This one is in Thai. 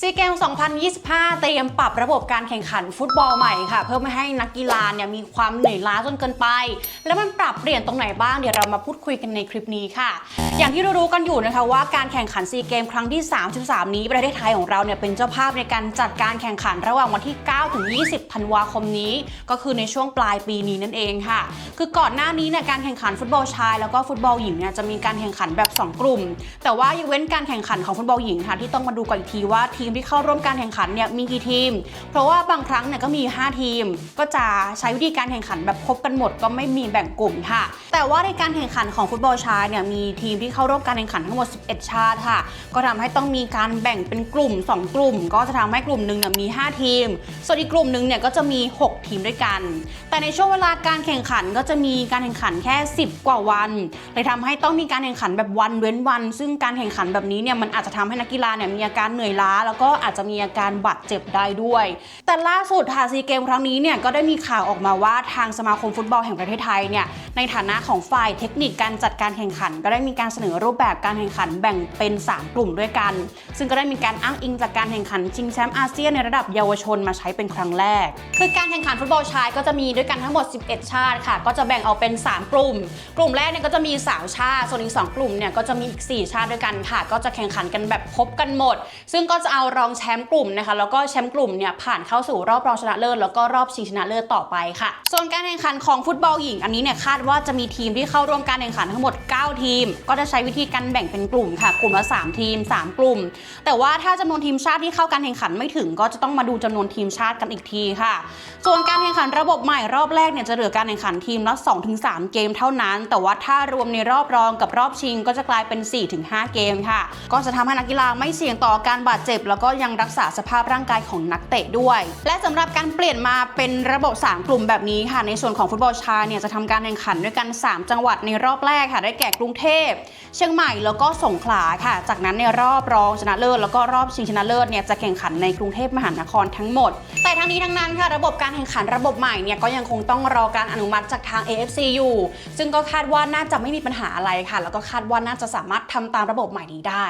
ซีเกม2025 เตรียมปรับระบบการแข่งขันฟุตบอลใหม่ค่ะ เพื่อไม่ให้นักกีฬาเนี่ยมีความเหนื่อยล้าจนเกินไป แล้วมันปรับเปลี่ยนตรงไหนบ้างเดี๋ยวเรามาพูดคุยกันในคลิปนี้ค่ะ อย่างที่เรารู้กันอยู่นะคะว่าการแข่งขันซีเกมครั้งที่ 33 นี้ประเทศไทยของเราเนี่ยเป็นเจ้าภาพในการจัดการแข่งขันระหว่างวันที่ 9 ถึง 20 ธันวาคมนี้ ก็คือในช่วงปลายปีนี้นั่นเองค่ะ คือก่อนหน้านี้เนี่ยการแข่งขันฟุตบอลชาย แล้วก็ฟุตบอลหญิงเนี่ยจะมีการแข่งขันแบบ 2 กลุ่ม แต่ว่ายกเว้นการแข่งขันของฟุตบอลหญิงค่ะที่ต้องมาดูกันอีกทีว่าทีมที่เข้าร่วมการแข่งขันเนี่ยมีกี่ทีม เพราะว่าบางครั้งเนี่ยก็มี 5 ทีม ก็จะใช้วิธีการแข่งขันแบบครบกันหมดก็ไม่มีแบ่งกลุ่มค่ะ แต่ว่าในการแข่งขันของฟุตบอลชายเนี่ยมีทีมที่เข้าร่วมการแข่งขันทั้งหมด 11 ชาติค่ะ ก็ทำให้ต้องมีการแบ่งเป็นกลุ่ม 2 กลุ่ม ก็จะทำให้กลุ่มหนึ่งเนี่ยมี 5 ทีม ส่วนอีกกลุ่มหนึ่งเนี่ยก็จะมี 6 ทีมด้วยกัน แต่ในช่วงเวลาการแข่งขันก็จะมีการแข่งขันแค่ 10 กว่าวันเลยทำให้ต้องมีการแข่งขันแบบวันเว้นวัน ซึ่งการแข่งขันแบบนี้เนี่ยมันอาจจะทำให้นักกีฬาเนี่ยมีอาการเหนื่อยล้า แล้วก็อาจจะมีอาการบาดเจ็บได้ด้วย แต่ล่าสุดค่ะซีเกมครั้งนี้เนี่ยก็ได้มีข่าวออกมาว่าทางสมาคมฟุตบอลแห่งประเทศไทยเนี่ยในฐานะของฝ่ายเทคนิคการจัดการแข่งขัน ก็ได้มีการเสนอรูปแบบการแข่งขันแบ่งเป็น 3 กลุ่มด้วยกัน ซึ่งก็ได้มีการอ้างอิงจากการแข่งขันชิงแชมป์อาเซียนในระดับเยาวชนมาใช้เป็นครั้งแรก คือการแข่งขันฟุตบอลชายก็จะมีด้วยกันทั้งหมด 11 ชาติค่ะ ก็จะแบ่งออกเป็น 3 กลุ่ม กลุ่มแรกเนี่ยก็จะมี3ชาติ ส่วนอีก 2 กลุ่มเนี่ยก็จะมีอีก 4 ชาติด้วยกันค่ะ ก็จะแข่งขันกันแบบพบกันหมด ซึ่งก็จะเอารองแชมป์กลุ่มนะคะ แล้วก็แชมป์กลุ่มเนี่ยผ่านเข้าสู่รอบรองชนะเลิศ แล้วก็รอบชิงชนะเลิศต่อไปค่ะ ส่วนการแข่งขันของฟุตบอลหญิงอันนี้เนี่ยคาดว่าจะมีทีมที่เข้าร่วมการแข่งขันทั้งหมด 9 ทีม ก็จะใช้วิธีการแบ่งเป็นกลุ่มค่ะ กลุ่มละ 3 ทีม 3 กลุ่ม แต่ว่าถ้าจำนวนทีมชาติที่เข้าการแข่งขันไม่ถึง ก็จะต้องมาดูจำนวนทีมชาติกันอีกทีค่ะ ส่วนการแข่งขันระบบใหม่รอบแรกเนี่ยจะเหลือการแข่งขันทีมละ 2-3 เกมเท่านั้น แต่ว่าถ้ารวมในรอบรองกับรอบชิง ก็จะกลายเป็น 4-5 เกมค่ะ ก็จะทำให้นักกีฬาไม่เสี่ยงต่อการบาดเจ็บ แล้วก็ยังรักษาสภาพร่างกายของนักเตะด้วย และสำหรับการเปลี่ยนมาเป็นระบบ 3 กลุ่มแบบนี้ค่ะ ในส่วนของฟุตบอลชายเนี่ยจะทำการแข่งขันด้วยกัน 3จังหวัดในรอบแรกค่ะ ได้แก่กรุงเทพ เชียงใหม่แล้วก็สงขลาค่ะ จากนั้นในรอบรองชนะเลิศแล้วก็รอบชิงชนะเลิศเนี่ยจะแข่งขันในกรุงเทพมหานครทั้งหมด แต่ทั้งนี้ทั้งนั้นค่ะ ระบบการแข่งขันระบบใหม่เนี่ยก็ยังคงต้องรอการอนุมัติจากทาง AFC อยู่ ซึ่งก็คาดว่าน่าจะไม่มีปัญหาอะไรค่ะ แล้วก็คาดว่าน่าจะสามารถทำตามระบบใหม่นี้ได้